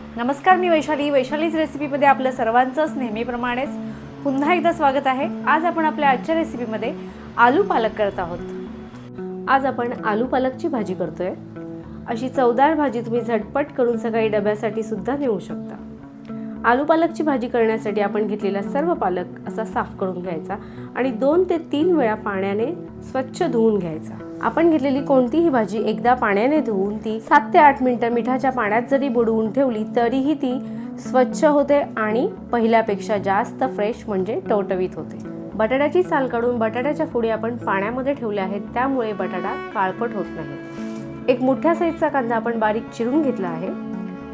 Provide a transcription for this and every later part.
नमस्कार मी वैशाली. वैशालीच रेसिपीमध्ये आपलं सर्वांचंच नेहमीप्रमाणेच पुन्हा एकदा स्वागत आहे. आज आपण आपल्या आजच्या रेसिपीमध्ये आलू पालक करत आहोत. आज आपण आलू पालकची भाजी करतोय. अशी चवदार भाजी तुम्ही झटपट करून सकाळी डब्यासाठी सुद्धा नेऊ शकता. आलू पालकची भाजी करण्यासाठी आपण घेतलेला सर्व पालक असा साफ करून घ्यायचा आणि दोन ते तीन वेळा पाण्याने स्वच्छ धुवून घ्यायचा. आपण घेतलेली कोणतीही भाजी एकदा पाण्याने धुवून ती सात ते आठ मिनिटं मिठाच्या पाण्यात जरी बुडवून ठेवली तरीही ती स्वच्छ होते आणि पहिल्यापेक्षा जास्त फ्रेश म्हणजे टवटवीत होते. बटाट्याची साल काढून बटाट्याच्या फोडी आपण पाण्यामध्ये ठेवल्या आहेत त्यामुळे बटाटा काळपट होत नाही. एक मोठ्या साईजचा कांदा आपण बारीक चिरून घेतला आहे.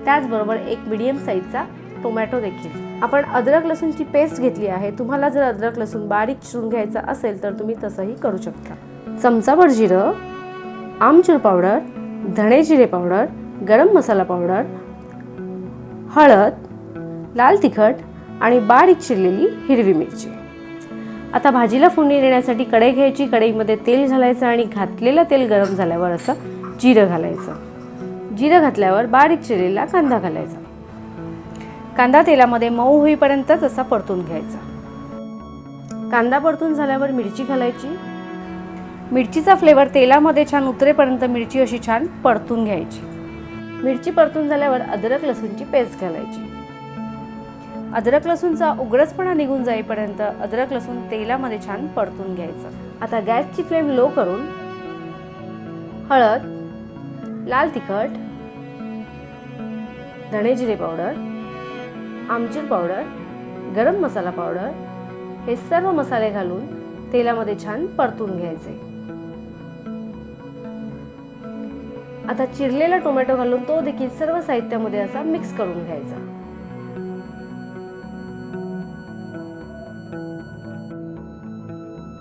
त्याचबरोबर एक मिडियम साईजचा टोमॅटो देखील. आपण अद्रक लसूणची पेस्ट घेतली आहे. तुम्हाला जर अद्रक लसूण बारीक चिरून घ्यायचा असेल तर तुम्ही तसंही करू शकता. चमचाभर जिरं आमचूर पावडर धणे जिरे पावडर गरम मसाला पावडर हळद लाल तिखट आणि बारीक चिरलेली हिरवी मिरची. आता भाजीला फोडणी देण्यासाठी कढई घ्यायची. कढईमध्ये तेल घालायचं आणि घातलेलं तेल गरम झाल्यावर असं जिरं घालायचं. जिरं घातल्यावर बारीक चिरलेला कांदा घालायचा. कांदा तेलामध्ये मऊ होईपर्यंतच असा परतून घ्यायचा. कांदा परतून झाल्यावर मिरची घालायची. मिरचीचा फ्लेवर तेलामध्ये छान उतरेपर्यंत मिरची अशी छान परतून घ्यायची. मिरची परतून झाल्यावर अद्रक लसूणची पेस्ट घालायची. अद्रक लसूणचा उघडसपणा निघून जाईपर्यंत अद्रक लसूण तेलामध्ये छान परतून घ्यायचं. आता गॅसची फ्लेम लो करून हळद लाल तिखट धणे जिरे पावडर आमचूर पावडर गरम मसाला पावडर हे सर्व मसाले घालून तेलामध्ये छान परतून घ्यायचे. आता चिरलेला टोमॅटो घालून तो देखील सर्व साहित्यामध्ये असा मिक्स करून घ्यायचा.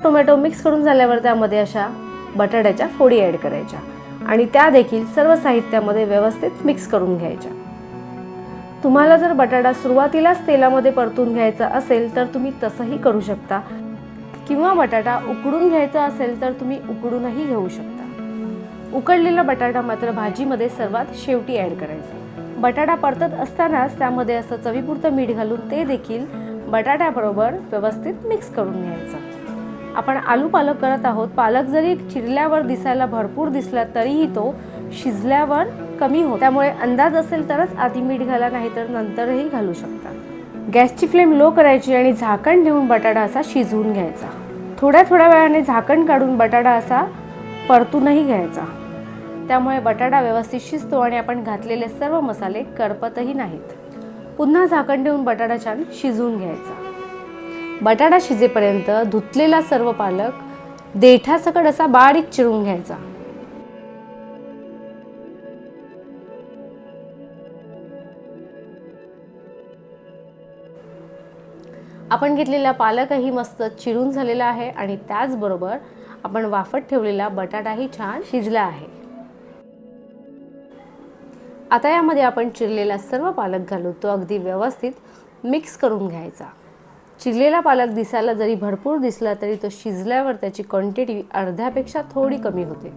टोमॅटो मिक्स करून झाल्यावर त्यामध्ये अशा बटाट्याच्या फोडी ॲड करायच्या आणि त्या देखील सर्व साहित्यामध्ये व्यवस्थित मिक्स करून घ्यायच्या. तुम्हाला जर बटाटा सुरुवातीलाच तेलामध्ये परतून घ्यायचा असेल तर तुम्ही तसंही करू शकता. किंवा बटाटा उकडून घ्यायचा असेल तर तुम्ही उकडूनही घेऊ शकता. उकडलेला बटाटा मात्र भाजीमध्ये सर्वात शेवटी ॲड करायचा. बटाटा परतत असतानाच त्यामध्ये असं चवीपुरतं मीठ घालून ते देखील बटाट्याबरोबर व्यवस्थित मिक्स करून घ्यायचं. आपण आलू पालक करत आहोत. पालक जरी चिरल्यावर दिसायला भरपूर दिसला तरीही तो शिजल्यावर कमी हो त्यामुळे अंदाज असेल तरच आधी मीठ घाला नाही तर नंतरही घालू शकता. गॅसची फ्लेम लो करायची आणि झाकण ठेवून बटाटा असा शिजवून घ्यायचा. थोड्या थोड्या वेळाने झाकण काढून बटाटा असा परतूनही घ्यायचा. त्यामुळे बटाटा व्यवस्थित शिजतो आणि आपण घातलेले सर्व मसाले करपतही नाहीत. पुन्हा झाकण ठेवून बटाटा छान शिजवून घ्यायचा. बटाटा शिजेपर्यंत धुतलेला सर्व पालक देठासकट असा बारीक चिरून घ्यायचा. आपण घेतलेला पालकही मस्त चिरून झालेला आहे आणि त्याचबरोबर आपण वाफत ठेवलेला बटाटाही छान शिजला आहे. आता यामध्ये आपण चिरलेला सर्व पालक घालू तो अगदी व्यवस्थित मिक्स करून घ्यायचा. चिरलेला पालक दिसायला जरी भरपूर दिसला तरी तो शिजल्यावर त्याची क्वांटिटी अर्ध्यापेक्षा थोडी कमी होते.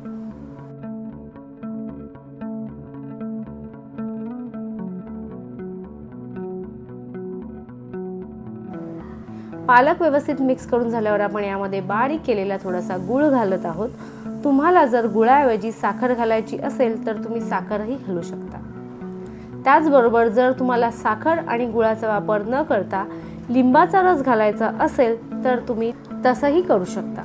पालक व्यवस्थित मिक्स करून झाल्यावर आपण यामध्ये बारीक केलेला थोडासा गुळ घालत आहोत. तुम्हाला जर गुळाऐवजी साखर घालायची असेल तर तुम्ही साखरही घालू शकता. त्याचबरोबर जर तुम्हाला साखर आणि गुळाचा वापर न करता लिंबाचा रस घालायचा असेल तर तुम्ही तसंही करू शकता.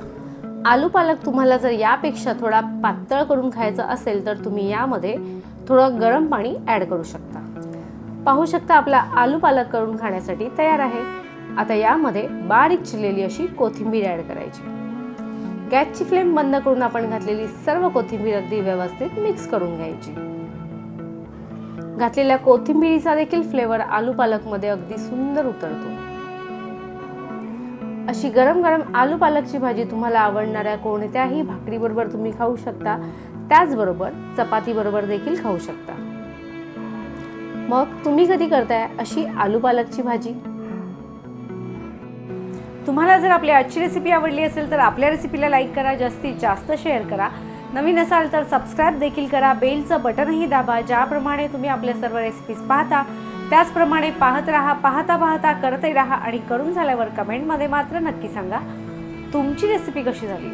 आलू पालक तुम्हाला जर यापेक्षा थोडा पातळ करून खायचा असेल तर तुम्ही यामध्ये थोडं गरम पाणी ॲड करू शकता. पाहू शकता आपला आलू पालक करून खाण्यासाठी तयार आहे. आता यामध्ये बारीक चिरलेली अशी कोथिंबीर ॲड करायची. गॅसची फ्लेम बंद करून आपण घातलेली सर्व कोथिंबीर अगदी व्यवस्थित मिक्स करून घ्यायची. घातलेल्या कोथिंबीरीचा देखील फ्लेवर आलू पालकमध्ये अगदी सुंदर उतरतो. अशी गरम गरम आलू पालकची भाजी तुम्हाला आवडणाऱ्या कोणत्याही भाकरीबरोबर तुम्ही खाऊ शकता. त्याचबरोबर चपातीबरोबर देखील खाऊ शकता. मग तुम्ही कधी करताय अशी आलू पालकची भाजी? तुम्हाला जर आपली आजची रेसिपी आवडली असेल तर आपल्या रेसिपीला लाईक करा जास्तीत जास्त शेअर करा. नवीन असाल तर सबस्क्राईब देखील करा. बेलचं बटनही दाबा ज्याप्रमाणे तुम्ही आपल्या सर्व रेसिपीज पाहता. त्याचप्रमाणे पाहत राहा पाहता पाहता करतही राहा आणि करून झाल्यावर कमेंटमध्ये मात्र नक्की सांगा तुमची रेसिपी कशी झाली?